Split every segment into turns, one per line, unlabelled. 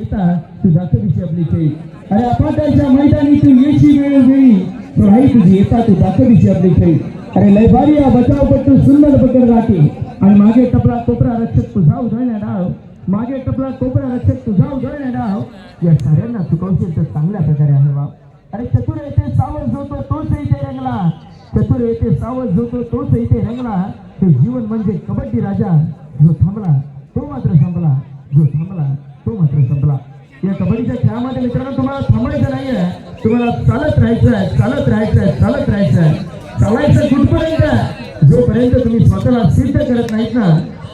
येता तू दाखविशी आपली अरे अपाटाच्या मैदानी तू येशी वेळ वेळी. राही तुझी येता तू दाखविशी आपली खेळ अरे लय भारी हा बचाव पट्टू सुंदर पकड राहते. आणि मागे टपला कोपरा रक्षक तुझा उधळण्या डाव. मागे टपला कोपरा रक्षक तुझा उधळण्या डाव. या साऱ्यांना चुकवशील तर चांगल्या प्रकारे आहे वा. अरे चतुर येते सावध झोतो तोच इथे रंगला. चतुर येते सावध झोतो तोच इथे रंगला. हे जीवन म्हणजे कबड्डी राजा जो थांबला तो मात्र संपला जो थांबला. तो मात्र संपला. या कबड्डीच्या खेळामध्ये मित्रांनो तुम्हाला थांबायचं नाहीये. तुम्हाला चालत राहायचं आहे चालत राहायचं आहे चालत राहायचं आहे चालायचं कुठपर्यंत? जोपर्यंत तुम्ही स्वतःला सिद्ध करत नाहीत ना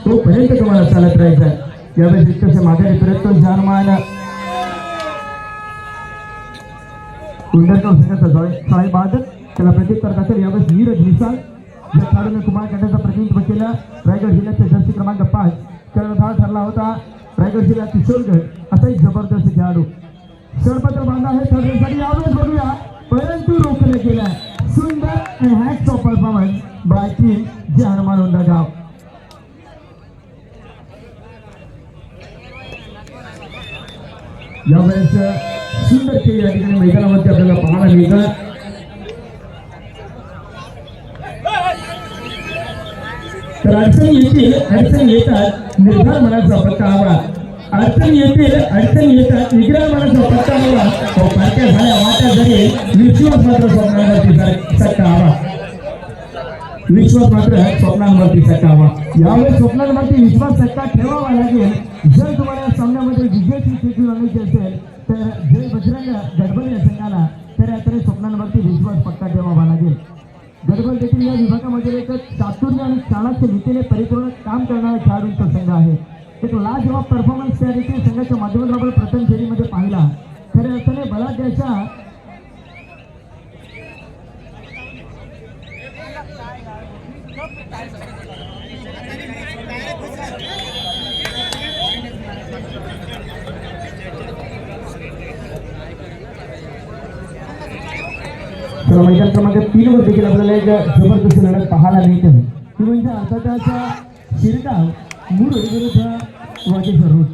तोपर्यंत तुम्हाला चालत राहायचं आहे यावेळेस इतकंसं माघारी प्रयत्न तो जारमान कुंडलगाव संघाचा जॉय साहेब बादक त्याला प्रत्युत्तर दाखल यावेळेस नीरज निसाल या खेळाडूने कुमार गटाचं प्रतिनिधित्व केलं. रायगड जिल्ह्याचे जर्सी क्रमांक पाच. कर्णधार ठरला होता. रायगड जिल्ह्यात किशोरगड असा एक जबरदस्त खेळाडू. षडपत्र बांधा आहे ठरण्यासाठी यावेळेस बघूया. परंतु रोखले गेलाय. सुंदर and hacks of performance by team Jai Hanuman गाव. यावेळेस सुंदर खेळ या ठिकाणी मैदानामध्ये आपल्याला पाहायला मिळतात. तर अडचणी येतील अडचणी येतात निर्धार मनाचा पक्का हवा अडचणी येतील अडचणी येतात निग्रह मनाचा पक्का हवा तो पारख्या झाल्या वाट्या जरी विश्वास मात्र स्वप्नावरती सक्का हवा विश्वास मात्र स्वप्नांवरती सट्टावा. हवा यावेळेस स्वप्नांवरती विश्वास सट्टा ठेवावा लागेल. जर तुम्हाला सामन्यामध्ये विजयाची स्थिती आणायची असेल तर जय बजरंग गडबडी संघाला तर यात्रे स्वप्नांवरती विश्वास पक्का ठेवावा लागेल. हर्बल देखील या विभागामधील एक चातुर्य आणि स्थानाच्या रीतीने परिपूर्ण काम करणारा खेळाडूंचा संघ आहे. एक लाजवाब परफॉर्मन्स त्या देखील संघाच्या माध्यमातून आपण प्रथम फेरीमध्ये पाहिला. खऱ्या अर्थाने बलाढ्याच्या तर मैदान क्रमांक तीन वर देखील आपल्याला एक जबरदस्त लढत पाहायला मिळते. ती म्हणजे अर्थातच्या शिरगाव मुरुड विरुद्ध वाटेश्वर रोड.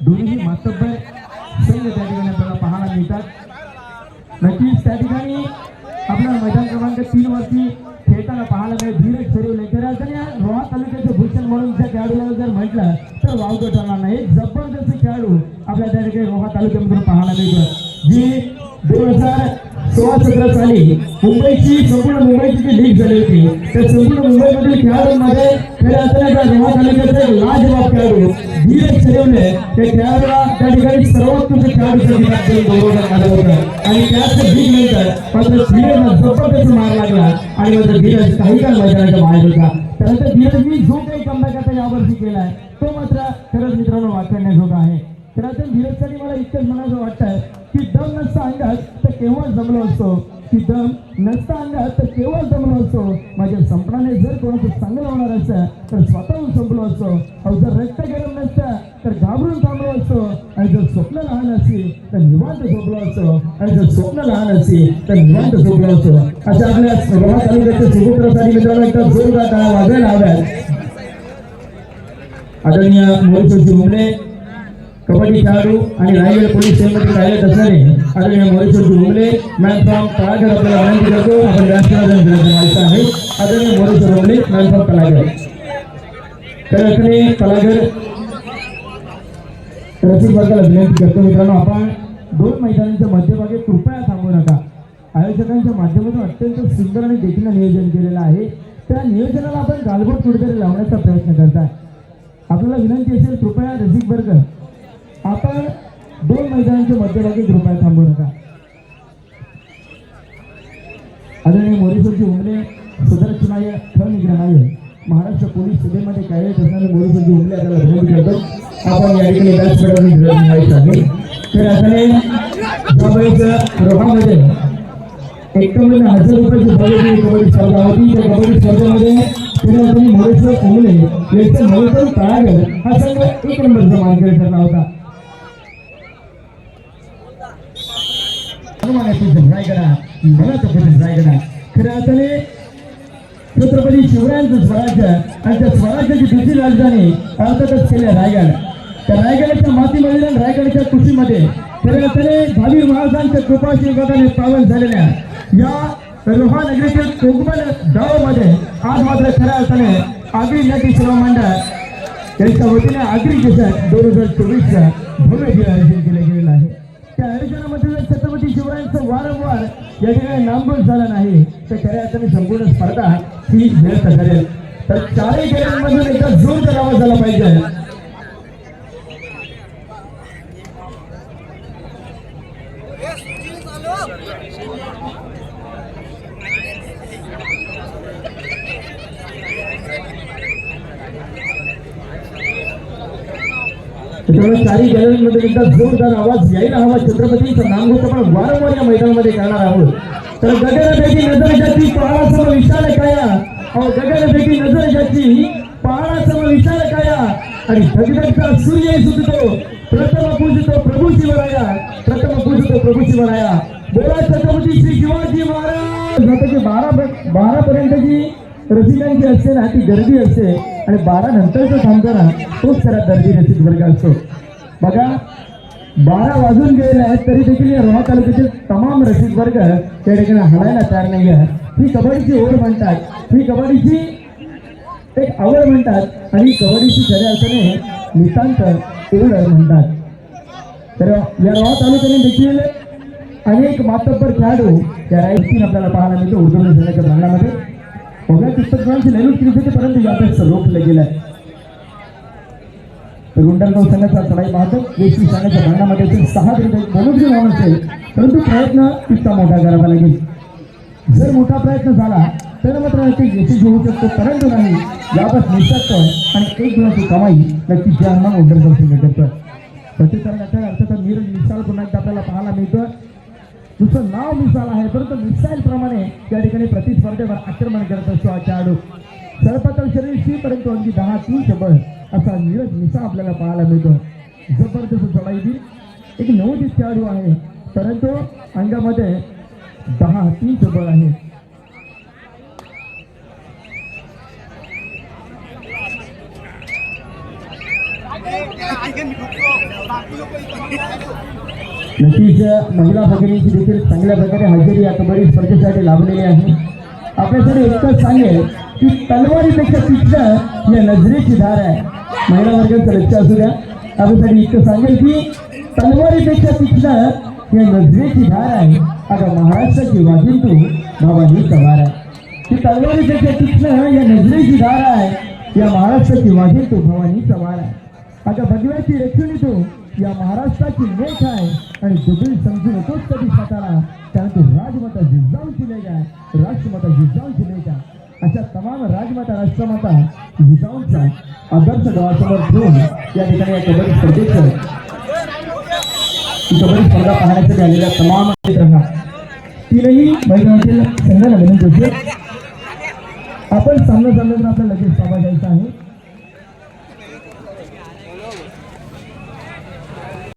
दोन्ही मातब्बर संघ त्या ठिकाणी आपल्याला पाहायला मिळतात. नक्कीच त्या ठिकाणी आपल्याला मैदान क्रमांक तीन वरती खेळताना पाहायला मिळेल धीरज ठरवले तर आता या रोहा तालुक्याचे भूषण म्हणून त्या खेळाडूला जर म्हटलं तर वावगं ठरणार नाही. एक जबरदस्त खेळाडू आपल्या त्या ठिकाणी रोहा तालुक्यामधून पाहायला मिळतो. जी दोन हजार सोळा सतरा साली मुंबईची संपूर्ण मुंबईची जी लीग झाली होती त्या संपूर्ण मुंबईमधील खेळाडूंमध्ये खऱ्या अर्थाने त्या रोहा तालुक्याचा एक लाजवाब खेळाडू धीरज ठरवले त्या खेळाडूला त्या ठिकाणी सर्वोत्कृष्ट खेळाडूचं किताब गौरवण्यात आलं होतं आणि त्याच लीग नंतर मात्र धीरजला जबरदस्त मार लागला. आणि मात्र धीरज काही काळ मैदानाच्या बाहेर होता. त्यानंतर धीरजनी जो काही कमबॅक आता यावर्षी केलाय तो मात्र खरंच मित्रांनो वाचण्याजोगा आहे. तर आता धीरजसाठी मला इतकंच म्हणायचं वाटतंय की दम नसता अंगात तर केव्हा जमलो असतो. की दम नसता अंगात तर केव्हा जमलो असतो. माझ्या संपणाने जर कोणाचं चांगलं होणार असतं तर स्वतःहून संपलो असतो. अहो जर रक्त गरम नसतं तर घाबरून थांबलो असतो. आणि जर स्वप्न लहान असेल तर निवांत झोपलो असतो. आणि जर स्वप्न लहान असेल तर निवांत झोपलो असतो. अशा आपल्या रोहा तालुक्याच्या सुपुत्रासाठी मित्रांनो एकदा जोरदार वाजायला हव्यात. आदरणीय मोहित मुंबळे कबड्डी खेळाडू आणि रायगड पोलीस स्टेशनमध्ये कार्यरत असणारे आदरणीय मोरेश्वर मुंबले मॅन फ्रॉम तळागड आपल्याला विनंती करतो आपण राष्ट्रवादी माहिती आहे. आदरणीय मोरेश्वर मुंबले मॅन फ्रॉम तळागड. तर अर्थाने तळागड रसिक वर्गाला विनंती करतो मित्रांनो. आपण दोन मैदानांच्या मध्यभागी कृपया थांबू नका. आयोजकांच्या माध्यमातून अत्यंत सुंदर आणि देखील नियोजन केलेलं आहे. त्या नियोजनाला आपण गालबोट कुठेतरी लावण्याचा प्रयत्न करताय. आपल्याला विनंती असेल कृपया रसिक वर्ग आता दोन मैदानांच्या मध्यभागी कृपया थांबू नका. आदरणीय मोरेश्वरची उमले सुदर्शनाय निग्रहाय महाराष्ट्र पोलीस सेवेमध्ये कार्यरत असणारे मोरेश्वरची उमले आपल्याला विनंती करतो आपण या ठिकाणी व्यासपीठावर आहे तर अशाने यावेळेस रोहामध्ये एकावन्न हजार रुपयाची भव्य कबड्डी स्पर्धा होती. त्या कबड्डी स्पर्धेमध्ये पुण्यातील मोरेश्वर उमले यांचा नवतन तळागर हा संघ एक नंबरचा मानकरी ठरला होता. रायगडा खऱ्या अर्थाने छत्रपती शिवरायांचं स्वराज्य आणि त्या स्वराज्याची दुसरी राजधानी अर्थातच केली रायगड. त्या रायगडाच्या मातीमध्ये रायगड कृषीमध्ये खऱ्या अर्थाने भावी महाराजांच्या कृपाशीर्वादाने पावन झालेल्या या रोहा नगरीतील कोकमल गावामध्ये आज मात्र खऱ्या अर्थाने आगरी नदी सेवा मंडळ यांच्या वतीने आगरी देशात दोन हजार चोवीसचा भव्य जे आयोजन केलं गेलेलं आहे. त्या आयोजनामध्ये जर छत्रपती शिवरायांचं वारंवार या ठिकाणी नामभूत झाला नाही. तर खऱ्या अर्थाने संपूर्ण स्पर्धा ही व्यर्थ ठरेल. तर चारही खेळांमधून एकदा जोरदार आवाज झाला पाहिजे. त्यामुळे चारही गॅलरीमध्ये एकदा जोरदार आवाज यायला हवा. छत्रपतींचं होतं आपण वारंवार या मैदानामध्ये करणार आहोत. तर गगनपैकी नजर ज्याची पहाडासमोर विशाल काया. अहो गगनपैकी नजर ज्याची पहाडासमोर विशाल काया. आणि धगधगचा सूर्य सुटतो. प्रथम पूजतो प्रभू शिवराया. प्रथम पूजतो प्रभू शिवराया. बोला छत्रपती श्री शिवाजी महाराज. बारा बारा पर्यंतची रसिकांची असते ना ती गर्दी असते आणि बारा नंतरचा थांबताना तोच खरा गर्दी रसिक वर्ग असतो. बघा बारा वाजून गेलेले आहेत तरी देखील या रोहा तालुक्यातील तमाम रसिक वर्ग त्या ठिकाणी हलायला तयार नाही आहे ही कबड्डीची ओढ म्हणतात. ही कबड्डीची एक आवड म्हणतात. आणि कबड्डीची खऱ्या अर्थाने नितांत ओढ म्हणतात. तर या रोहा तालुक्याने देखील अनेक मातब्बर खेळाडू त्या राईटीन आपल्याला पाहायला मिळतो उर्दू संघाच्या बघा पुस्तकांची नवीन क्रिकेट परंतु यातच रोखलं गेलंय. तर गुंडलगाव संघाचा चढाई पाहतो. देशी संघाच्या भांडणामध्ये असेल सहा क्रिकेट मनोजी नाव असेल परंतु प्रयत्न तितका मोठा करावा लागेल जर मोठा प्रयत्न झाला तर मात्र ते यशस्वी होऊ शकतो परंतु नाही. याबाबत निश्चित आणि एक दिवसाची कमाई नक्की जर्मन उंडरगाव संघ करतो प्रत्येक अर्थात नीरज मिसाल पुन्हा एकदा आपल्याला पाहायला मिळतं तुझं नाव मिसाल आहे परंतु मिसाईल प्रमाणे त्या ठिकाणी प्रतिस्पर्धेवर आक्रमण करत असतो हा खेळाडू सरपातळ शरीर शी परंतु अगदी दहा तीन शबळ असा नीरज मिसा आपल्याला पाहायला मिळतो जबरदस्त चढाईतील एक नवोदित खेळाडू आहे परंतु अंगामध्ये दहा तीन शबळ आहे नक्कीच महिला भगिनीची देखील चांगल्या प्रकारे हजेरी या कबड्डी स्पर्धेसाठी लाभलेली आहे. आपल्यासाठी एकच सांगेल की तलवारीपेक्षा तिथलं या नजरेची धार आहे. महिला वर्गाचं लक्ष असू द्या. आपल्यासाठी इतकं सांगेल की तलवारीपेक्षा तिथलं या नजरेची धार आहे. आता महाराष्ट्राची वाजिंतू बाबांनी सवार आहे. की तलवारीपेक्षा तिथलं या नजरेची धार आहे या महाराष्ट्राची वाजिंतू भवानी सवार आहे. आता भगव्याची रक्षणी तू या महाराष्ट्राची लेख आहे. आणि दुबळी समजू नकोच कधी स्वतःला त्यानंतर राजमाता जिजाऊची लेख आहे. राष्ट्रमाता जिजाऊची लेख आहे. अशा तमाम राजमाता राष्ट्रमाता जिजाऊंचा आदर्श गावासमोर ठेवून या ठिकाणी या कबड्डी स्पर्धेचं कबड्डी स्पर्धा पाहण्यासाठी आलेल्या तमाम मित्रांना. तीनही मैदानातील संघाला विनंती होते आपण सामना चालल्यावर आपल्याला लगेच सभा घ्यायचा आहे.